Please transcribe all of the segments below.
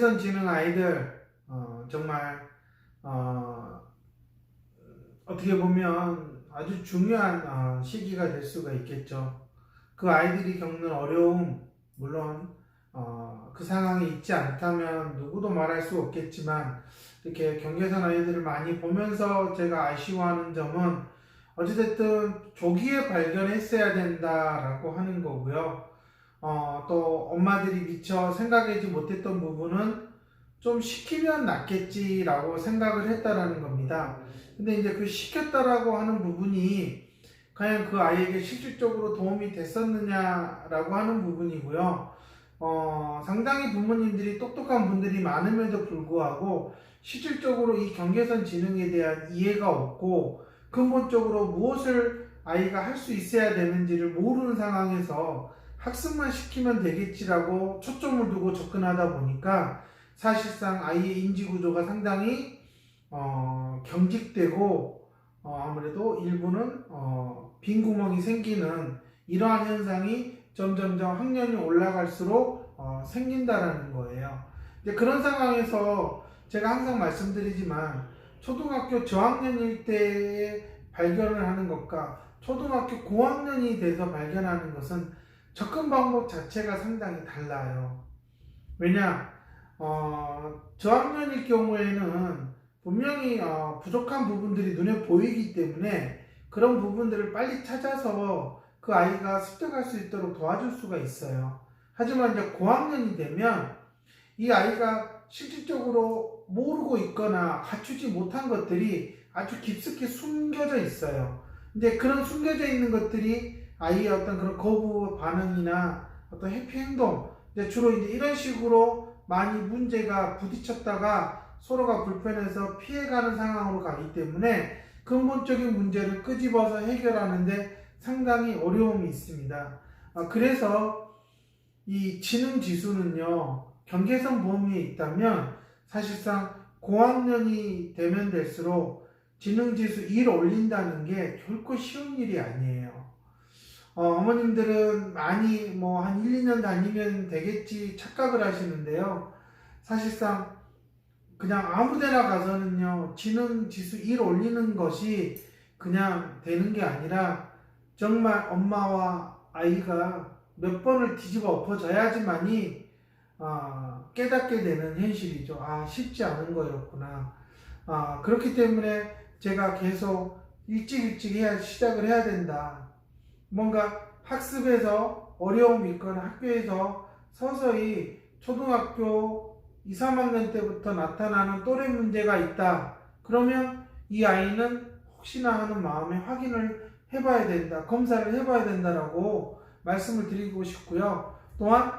어, 경계선 지능 아이들, 어, 정말, 어, 어떻게 보면 아주 중요한 어, 시기가 될 수가 있겠죠. 그 아이들이 겪는 어려움, 물론, 어, 그 상황이 있지 않다면 누구도 말할 수 없겠지만, 이렇게 경계선 아이들을 많이 보면서 제가 아쉬워하는 점은, 어찌됐든 조기에 발견했어야 된다라고 하는 거고요. 어, 또 엄마들이 미처 생각하지 못했던 부분은 좀 시키면 낫겠지라고 생각을 했다라는 겁니다. 근데 이제 그 시켰다라고 하는 부분이 과연 그 아이에게 실질적으로 도움이 됐었느냐라고 하는 부분이고요. 어, 상당히 부모님들이 똑똑한 분들이 많음에도 불구하고 실질적으로 이 경계선 지능에 대한 이해가 없고 근본적으로 무엇을 아이가 할 수 있어야 되는지를 모르는 상황에서 학습만 시키면 되겠지라고 초점을 두고 접근하다 보니까 사실상 아이의 인지 구조가 상당히 어, 경직되고 어, 아무래도 일부는 어, 빈 구멍이 생기는 이러한 현상이 점점점 학년이 올라갈수록 어, 생긴다라는 거예요. 이제 그런 상황에서 제가 항상 말씀드리지만 초등학교 저학년일 때 발견을 하는 것과 초등학교 고학년이 돼서 발견하는 것은 접근 방법 자체가 상당히 달라요. 왜냐, 어, 저학년일 경우에는 분명히 어, 부족한 부분들이 눈에 보이기 때문에 그런 부분들을 빨리 찾아서 그 아이가 습득할 수 있도록 도와줄 수가 있어요. 하지만 이제 고학년이 되면 이 아이가 실질적으로 모르고 있거나 갖추지 못한 것들이 아주 깊숙이 숨겨져 있어요. 근데 그런 숨겨져 있는 것들이 아이의 어떤 그런 거부 반응이나 어떤 회피 행동, 이제 주로 이제 이런 식으로 많이 문제가 부딪혔다가 서로가 불편해서 피해가는 상황으로 가기 때문에 근본적인 문제를 끄집어서 해결하는데 상당히 어려움이 있습니다. 아, 그래서 이 지능 지수는요, 경계선 범위에 있다면 사실상 고학년이 되면 될수록 지능 지수 1 올린다는 게 결코 쉬운 일이 아니에요. 어, 머님들은 많이 뭐 한 1, 2년 다니면 되겠지 착각을 하시는데요. 사실상 그냥 아무 데나 가서는요, 지능 지수 1 올리는 것이 그냥 되는 게 아니라 정말 엄마와 아이가 몇 번을 뒤집어 엎어져야지만이 아, 깨닫게 되는 현실이죠. 아, 쉽지 않은 거였구나. 아, 그렇기 때문에 제가 계속 일찍 일찍 해야, 시작을 해야 된다. 뭔가 학습에서 어려움이 있거나 학교에서 서서히 초등학교 2, 3학년 때부터 나타나는 또래 문제가 있다. 그러면 이 아이는 혹시나 하는 마음에 확인을 해봐야 된다. 검사를 해봐야 된다라고 말씀을 드리고 싶고요. 또한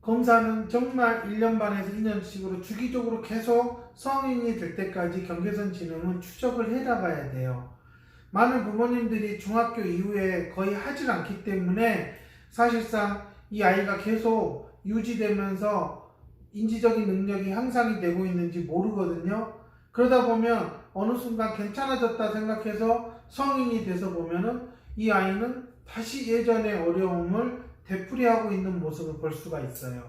검사는 정말 1년 반에서 2년씩으로 주기적으로 계속 성인이 될 때까지 경계선 지능은 추적을 해 나가야 돼요. 많은 부모님들이 중학교 이후에 거의 하질 않기 때문에 사실상 이 아이가 계속 유지되면서 인지적인 능력이 향상이 되고 있는지 모르거든요. 그러다 보면 어느 순간 괜찮아졌다 생각해서 성인이 돼서 보면은 이 아이는 다시 예전의 어려움을 되풀이하고 있는 모습을 볼 수가 있어요.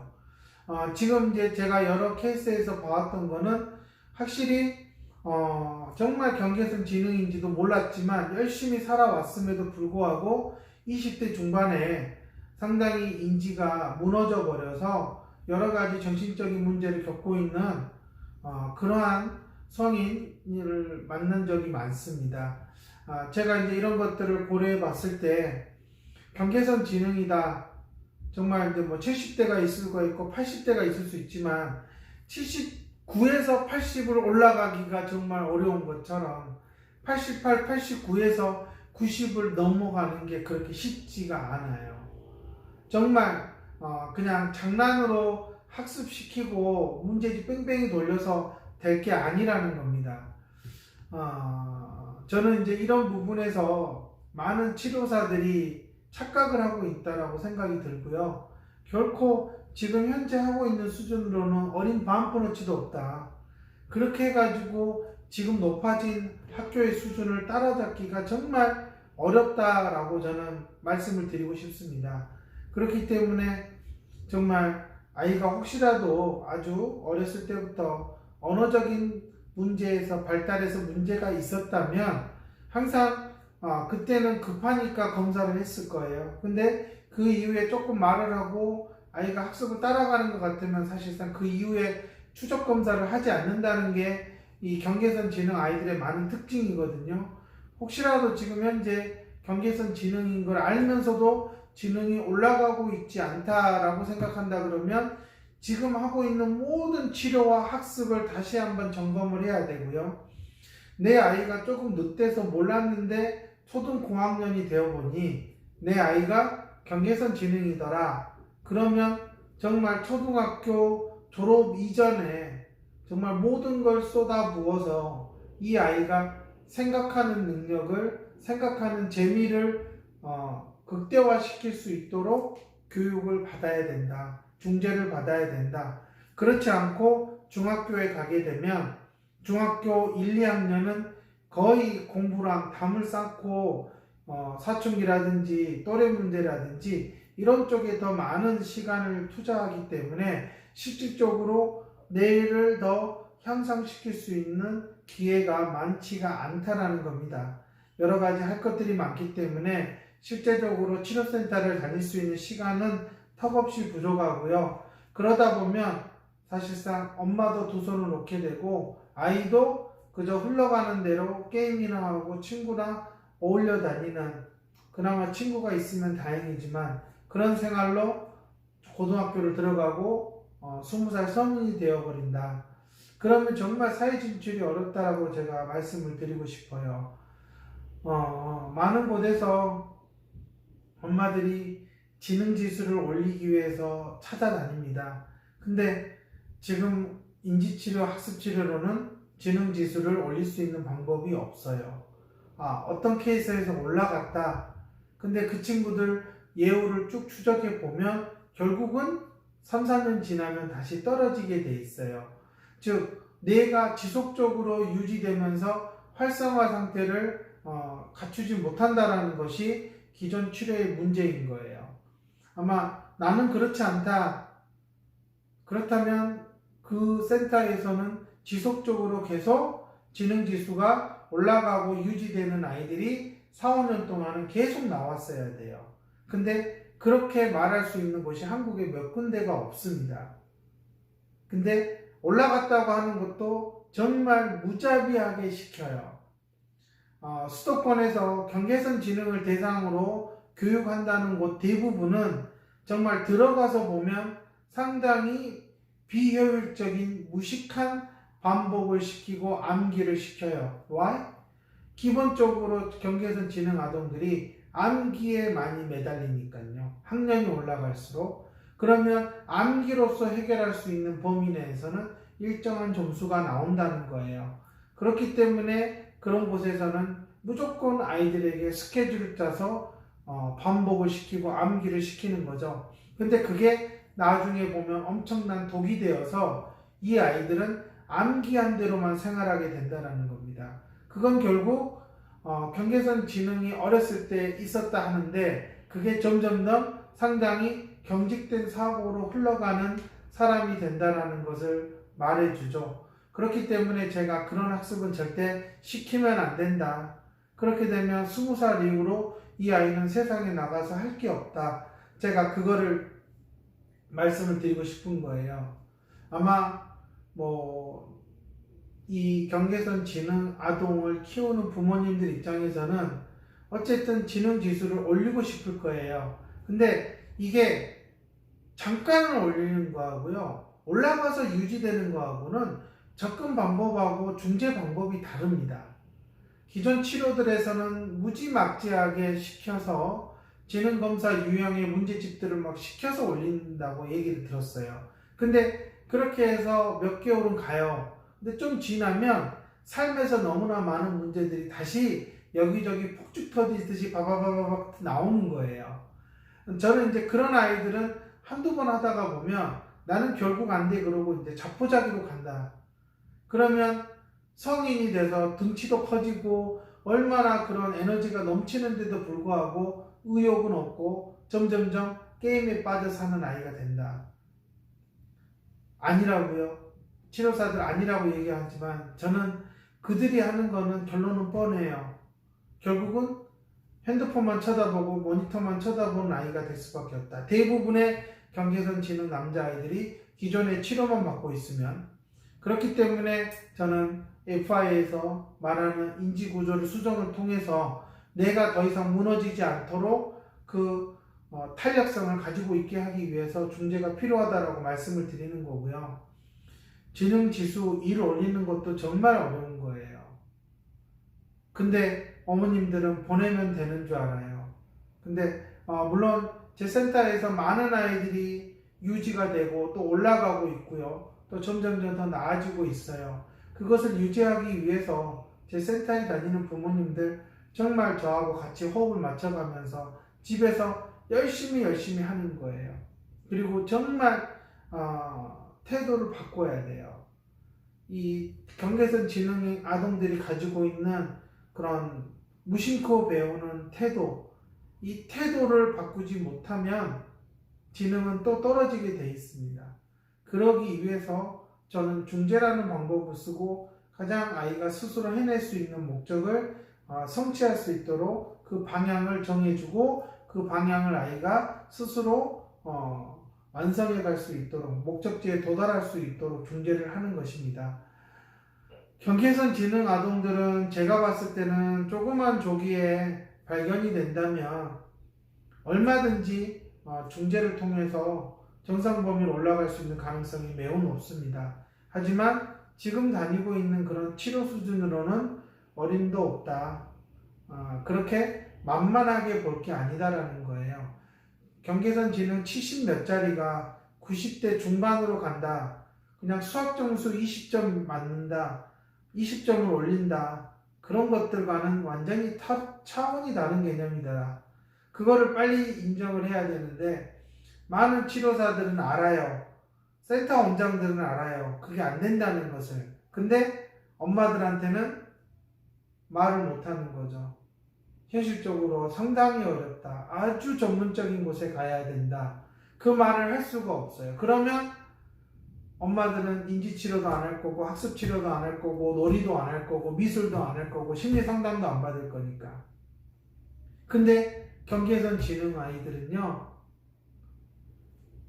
어, 지금 이제 제가 여러 케이스에서 봐왔던 거는 확실히 어, 정말 경계선 지능인지도 몰랐지만 열심히 살아왔음에도 불구하고 20대 중반에 상당히 인지가 무너져 버려서 여러 가지 정신적인 문제를 겪고 있는 어, 그러한 성인을 만난 적이 많습니다. 아, 제가 이제 이런 것들을 고려해 봤을 때 경계선 지능이다. 정말 이제 뭐 70대가 있을 거 있고 80대가 있을 수 있지만 79에서 80으로 올라가기가 정말 어려운 것처럼 88, 89에서 90을 넘어가는 게 그렇게 쉽지가 않아요. 정말 어, 그냥 장난으로 학습시키고 문제지 뺑뺑이 돌려서 될 게 아니라는 겁니다. 어, 저는 이제 이런 부분에서 많은 치료사들이 착각을 하고 있다라고 생각이 들고요. 결코 지금 현재 하고 있는 수준으로는 어린 반포너치도 없다. 그렇게 해가지고 지금 높아진 학교의 수준을 따라잡기가 정말 어렵다라고 저는 말씀을 드리고 싶습니다. 그렇기 때문에 정말 아이가 혹시라도 아주 어렸을 때부터 언어적인 문제에서 발달해서 문제가 있었다면 항상 아, 그때는 급하니까 검사를 했을 거예요. 근데 그 이후에 조금 말을 하고 아이가 학습을 따라가는 것 같으면 사실상 그 이후에 추적 검사를 하지 않는다는 게 이 경계선 지능 아이들의 많은 특징이거든요. 혹시라도 지금 현재 경계선 지능인 걸 알면서도 지능이 올라가고 있지 않다라고 생각한다 그러면 지금 하고 있는 모든 치료와 학습을 다시 한번 점검을 해야 되고요. 내 아이가 조금 늦대서 몰랐는데 초등 고학년이 되어 보니 내 아이가 경계선 지능이더라. 그러면 정말 초등학교 졸업 이전에 정말 모든 걸 쏟아 부어서 이 아이가 생각하는 능력을 생각하는 재미를 어, 극대화시킬 수 있도록 교육을 받아야 된다. 중재를 받아야 된다. 그렇지 않고 중학교에 가게 되면 중학교 1, 2학년은 거의 공부랑 담을 쌓고 어, 사춘기라든지 또래 문제라든지 이런 쪽에 더 많은 시간을 투자하기 때문에 실질적으로 내일을 더 향상시킬 수 있는 기회가 많지가 않다라는 겁니다. 여러 가지 할 것들이 많기 때문에 실제적으로 치료센터를 다닐 수 있는 시간은 턱없이 부족하고요. 그러다 보면 사실상 엄마도 두 손을 놓게 되고 아이도 그저 흘러가는 대로 게임이나 하고 친구랑 어울려 다니는 그나마 친구가 있으면 다행이지만 그런 생활로 고등학교를 들어가고 어, 20살 성인이 되어버린다. 그러면 정말 사회 진출이 어렵다라고 제가 말씀을 드리고 싶어요. 어, 많은 곳에서 엄마들이 지능 지수를 올리기 위해서 찾아다닙니다. 근데 지금 인지치료, 학습치료로는 지능 지수를 올릴 수 있는 방법이 없어요. 아, 어떤 케이스에서 올라갔다. 근데 그 친구들 예후를 쭉 추적해 보면 결국은 3, 4년 지나면 다시 떨어지게 돼 있어요. 즉, 뇌가 지속적으로 유지되면서 활성화 상태를 어, 갖추지 못한다라는 것이 기존 치료의 문제인 거예요. 아마 나는 그렇지 않다. 그렇다면 그 센터에서는 지속적으로 계속 지능 지수가 올라가고 유지되는 아이들이 4, 5년 동안은 계속 나왔어야 돼요. 근데 그렇게 말할 수 있는 곳이 한국에 몇 군데가 없습니다. 근데 올라갔다고 하는 것도 정말 무자비하게 시켜요. 어, 수도권에서 경계선 지능을 대상으로 교육한다는 곳 대부분은 정말 들어가서 보면 상당히 비효율적인 무식한 반복을 시키고 암기를 시켜요. Why? 기본적으로 경계선 지능 아동들이 암기에 많이 매달리니까요. 학년이 올라갈수록 그러면 암기로서 해결할 수 있는 범위 내에서는 일정한 점수가 나온다는 거예요. 그렇기 때문에 그런 곳에서는 무조건 아이들에게 스케줄을 짜서 어, 반복을 시키고 암기를 시키는 거죠. 근데 그게 나중에 보면 엄청난 독이 되어서 이 아이들은 암기한 대로만 생활하게 된다는 겁니다. 그건 결국 어, 경계선 지능이 어렸을 때 있었다 하는데 그게 점점 더 상당히 경직된 사고로 흘러가는 사람이 된다는 것을 말해주죠. 그렇기 때문에 제가 그런 학습은 절대 시키면 안 된다. 그렇게 되면 20살 이후로 이 아이는 세상에 나가서 할 게 없다. 제가 그거를 말씀을 드리고 싶은 거예요. 아마 뭐 이 경계선 지능 아동을 키우는 부모님들 입장에서는 어쨌든 지능 지수를 올리고 싶을 거예요. 근데 이게 잠깐은 올리는 거하고요. 올라가서 유지되는 거하고는 접근 방법하고 중재 방법이 다릅니다. 기존 치료들에서는 무지막지하게 시켜서 지능검사 유형의 문제집들을 막 시켜서 올린다고 얘기를 들었어요. 근데 그렇게 해서 몇 개월은 가요. 근데 좀 지나면 삶에서 너무나 많은 문제들이 다시 여기저기 폭죽 터지듯이 바바바바박 나오는 거예요. 저는 이제 그런 아이들은 한두 번 하다가 보면 나는 결국 안 돼 그러고 이제 자포자기로 간다. 그러면 성인이 돼서 등치도 커지고 얼마나 그런 에너지가 넘치는데도 불구하고 의욕은 없고 점점점 게임에 빠져 사는 아이가 된다. 아니라고요. 치료사들 아니라고 얘기하지만 저는 그들이 하는 거는 결론은 뻔해요. 결국은 핸드폰만 쳐다보고 모니터만 쳐다보는 아이가 될 수밖에 없다. 대부분의 경계선 지능 남자아이들이 기존에 치료만 받고 있으면 그렇기 때문에 저는 FI에서 말하는 인지구조를 수정을 통해서 내가 더 이상 무너지지 않도록 그 어, 탄력성을 가지고 있게 하기 위해서 중재가 필요하다라고 말씀을 드리는 거고요. 지능 지수 1 올리는 것도 정말 어려운 거예요. 근데 어머님들은 보내면 되는 줄 알아요. 근데 어, 물론 제 센터에서 많은 아이들이 유지가 되고 또 올라가고 있고요. 또 점점점 더 나아지고 있어요. 그것을 유지하기 위해서 제 센터에 다니는 부모님들 정말 저하고 같이 호흡을 맞춰가면서 집에서 열심히 열심히 하는 거예요. 그리고 정말 어, 태도를 바꿔야 돼요. 이 경계선 지능의 아동들이 가지고 있는 그런 무심코 배우는 태도, 이 태도를 바꾸지 못하면 지능은 또 떨어지게 돼 있습니다. 그러기 위해서 저는 중재라는 방법을 쓰고 가장 아이가 스스로 해낼 수 있는 목적을 어, 성취할 수 있도록 그 방향을 정해주고 그 방향을 아이가 스스로 어, 완성해 갈 수 있도록 목적지에 도달할 수 있도록 중재를 하는 것입니다. 경계선 지능 아동들은 제가 봤을 때는 조그만 조기에 발견이 된다면 얼마든지 어, 중재를 통해서 정상 범위로 올라갈 수 있는 가능성이 매우 높습니다. 하지만 지금 다니고 있는 그런 치료 수준으로는 어림도 없다. 어, 그렇게 만만하게 볼 게 아니다라는 거예요. 경계선 지능 70 몇 자리가 90대 중반으로 간다. 그냥 수학 점수 20점 맞는다. 20점을 올린다. 그런 것들과는 완전히 타, 차원이 다른 개념이다. 그거를 빨리 인정을 해야 되는데 많은 치료사들은 알아요. 센터 원장들은 알아요. 그게 안 된다는 것을. 근데 엄마들한테는 말을 못 하는 거죠. 현실적으로 상당히 어렵다. 아주 전문적인 곳에 가야 된다. 그 말을 할 수가 없어요. 그러면 엄마들은 인지치료도 안 할 거고, 학습치료도 안 할 거고, 놀이도 안 할 거고, 미술도 안 할 거고, 심리상담도 안 받을 거니까. 근데 경계선 지능 아이들은요,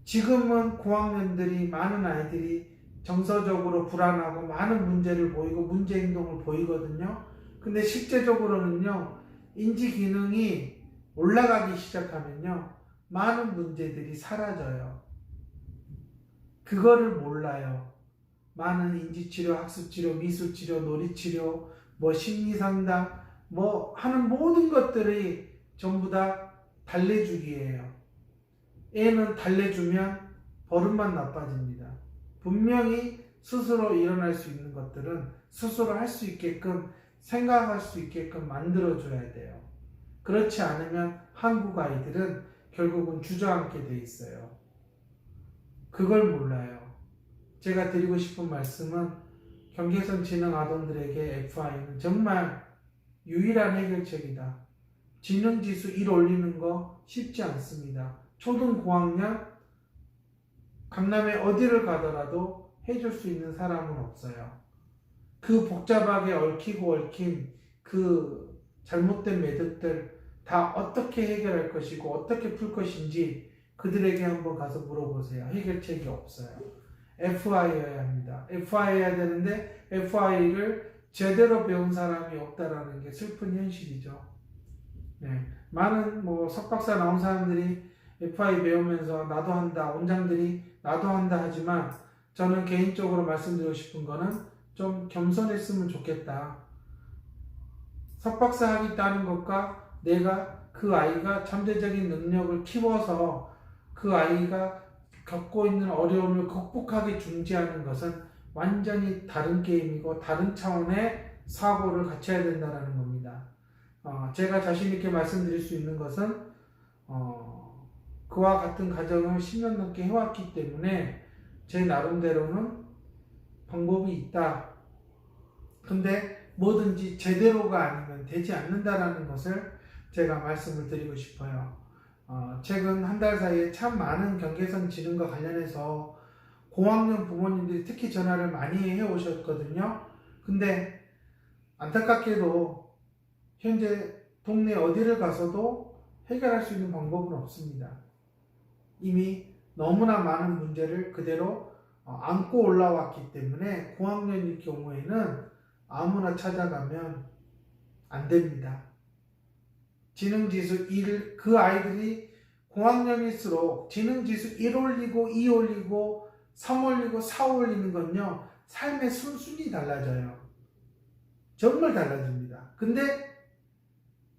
지금은 고학년들이, 많은 아이들이 정서적으로 불안하고 많은 문제를 보이고 문제 행동을 보이거든요. 근데 실제적으로는요, 인지 기능이 올라가기 시작하면요, 많은 문제들이 사라져요. 그거를 몰라요. 많은 인지치료, 학습치료, 미술치료, 놀이치료, 뭐 심리상담, 뭐 하는 모든 것들이 전부 다 달래주기예요. 애는 달래주면 버릇만 나빠집니다. 분명히 스스로 일어날 수 있는 것들은 스스로 할 수 있게끔 생각할 수 있게끔 만들어줘야 돼요. 그렇지 않으면 한국 아이들은 결국은 주저앉게 돼 있어요. 그걸 몰라요. 제가 드리고 싶은 말씀은 경계선 지능 아동들에게 FI는 정말 유일한 해결책이다. 지능 지수 1 올리는 거 쉽지 않습니다. 초등 고학년 강남에 어디를 가더라도 해줄 수 있는 사람은 없어요. 그 복잡하게 얽히고 얽힌 그 잘못된 매듭들 다 어떻게 해결할 것이고 어떻게 풀 것인지 그들에게 한번 가서 물어보세요. 해결책이 없어요. FI여야 합니다. FI해야 되는데 FI를 제대로 배운 사람이 없다라는 게 슬픈 현실이죠. 네. 많은 뭐 석박사 나온 사람들이 FI 배우면서 나도 한다, 원장들이 나도 한다 하지만 저는 개인적으로 말씀드리고 싶은 거는 좀 겸손했으면 좋겠다. 석박사 하겠다는 것과 내가 그 아이가 잠재적인 능력을 키워서 그 아이가 겪고 있는 어려움을 극복하게 중지하는 것은 완전히 다른 게임이고 다른 차원의 사고를 갖춰야 된다는 겁니다. 어, 제가 자신있게 말씀드릴 수 있는 것은 어, 그와 같은 가정을 10년 넘게 해왔기 때문에 제 나름대로는 방법이 있다. 근데 뭐든지 제대로가 아니면 되지 않는다라는 것을 제가 말씀을 드리고 싶어요. 어, 최근 한 달 사이에 참 많은 경계선 지능과 관련해서 고학년 부모님들이 특히 전화를 많이 해 오셨거든요. 근데 안타깝게도 현재 동네 어디를 가서도 해결할 수 있는 방법은 없습니다. 이미 너무나 많은 문제를 그대로 어, 안고 올라왔기 때문에 고학년일 경우에는 아무나 찾아가면 안 됩니다. 지능지수 1, 그 아이들이 고학년일수록 지능지수 1 올리고 2 올리고 3 올리고 4 올리는 건요, 삶의 순순히 달라져요. 정말 달라집니다. 근데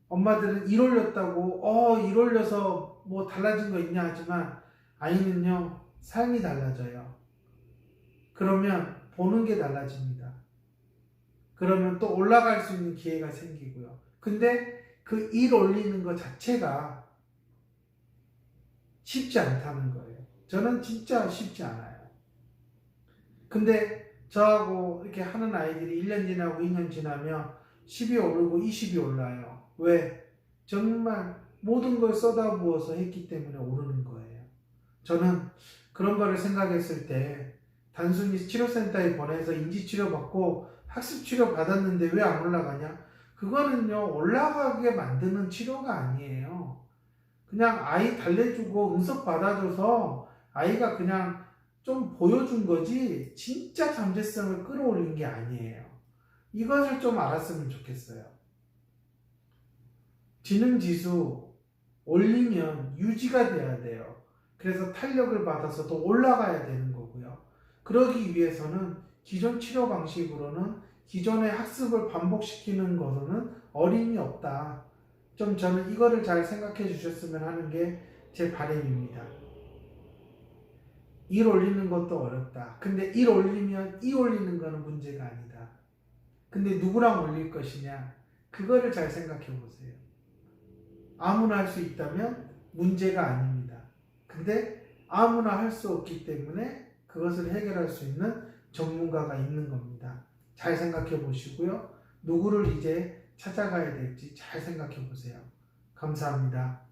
엄마들은 1 올렸다고, 어, 1 올려서 뭐 달라진 거 있냐 하지만, 아이는요, 삶이 달라져요. 그러면 보는 게 달라집니다. 그러면 또 올라갈 수 있는 기회가 생기고요. 근데 그 일 올리는 것 자체가 쉽지 않다는 거예요. 저는 진짜 쉽지 않아요. 근데 저하고 이렇게 하는 아이들이 1년 지나고 2년 지나면 10이 오르고 20이 올라요. 왜? 정말 모든 걸 쏟아부어서 했기 때문에 오르는 거예요. 저는 그런 거를 생각했을 때 단순히 치료센터에 보내서 인지치료 받고 학습치료 받았는데 왜 안 올라가냐? 그거는요, 올라가게 만드는 치료가 아니에요. 그냥 아이 달래주고 응석 받아줘서 아이가 그냥 좀 보여준 거지, 진짜 잠재성을 끌어올린 게 아니에요. 이것을 좀 알았으면 좋겠어요. 지능 지수 올리면 유지가 돼야 돼요. 그래서 탄력을 받아서 더 올라가야 되는. 그러기 위해서는 기존 치료 방식으로는 기존의 학습을 반복시키는 것은 어림이 없다. 좀 저는 이거를 잘 생각해 주셨으면 하는 게 제 바람입니다. 1 올리는 것도 어렵다. 근데 1 올리면 2 올리는 거는 문제가 아니다. 근데 누구랑 올릴 것이냐? 그거를 잘 생각해 보세요. 아무나 할 수 있다면 문제가 아닙니다. 근데 아무나 할 수 없기 때문에 그것을 해결할 수 있는 전문가가 있는 겁니다. 잘 생각해 보시고요. 누구를 이제 찾아가야 될지 잘 생각해 보세요. 감사합니다.